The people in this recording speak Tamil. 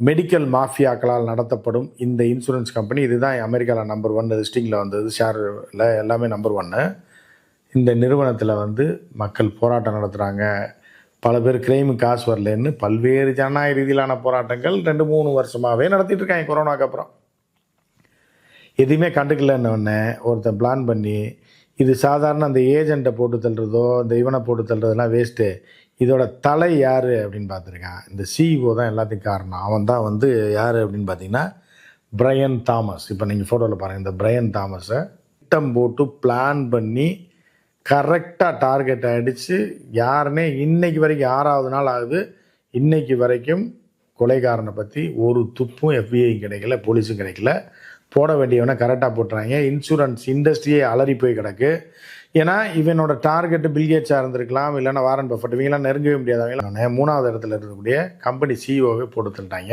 மெடிக்கல் மாஃபியாக்களால் நடத்தப்படும் இந்த இன்சூரன்ஸ் கம்பெனி இதுதான் அமெரிக்காவில் நம்பர் ஒன் லிஸ்டிங்கில் வந்தது ஷேரில் எல்லாமே நம்பர் ஒன்று இந்த நிறுவனத்தில் வந்து மக்கள் போராட்டம் நடத்துகிறாங்க பல பேர் கிரைமு காசு வரலன்னு பல்வேறு ஜனநாயக ரீதியிலான போராட்டங்கள் ரெண்டு மூணு வருஷமாகவே நடத்திட்டு இருக்காங்க கொரோனாக்கு அப்புறம். எதுவுமே கண்டுக்கலன்னொடனே ஒருத்தன் பிளான் பண்ணி இது சாதாரண அந்த ஏஜெண்ட்டை போட்டு தள்ளுறதோ இந்த இவனை போட்டு தள்ளுறதெல்லாம் வேஸ்ட்டு இதோட தலை யார் அப்படின்னு பார்த்துருக்கான். இந்த சிஇஓ தான் எல்லாத்துக்கும் காரணம். அவன் தான் வந்து யார் அப்படின்னு பார்த்தீங்கன்னா பிரையன் தாமஸ் இப்போ நீங்கள் ஃபோட்டோவில் பாருங்கள் இந்த பிரையன் தாமஸை திட்டம் போட்டு பிளான் பண்ணி கரெக்டாக டார்கெட் அடித்து யாருனே இன்றைக்கி வரைக்கும் ஆறாவது நாள் ஆகுது. இன்றைக்கி வரைக்கும் கொலைகாரனை பற்றி ஒரு துப்பும் FBI கிடைக்கல போலீஸும் கிடைக்கல. போட வேண்டியவனை கரெக்டாக போட்டுறாங்க. இன்சூரன்ஸ் இண்டஸ்ட்ரியே அலறி போய் கிடக்கு. ஏன்னா இவனோட டார்கெட் பில்கேட்ஸாக இருந்திருக்கலாம் இல்லைன்னா வாரன் பஃபட் இவங்கெல்லாம் நெருங்கவே முடியாதவங்க மூணாவது இடத்துல இருக்கக்கூடிய கம்பெனி சிஇஓவே போட்டு தள்ளிட்டாங்க.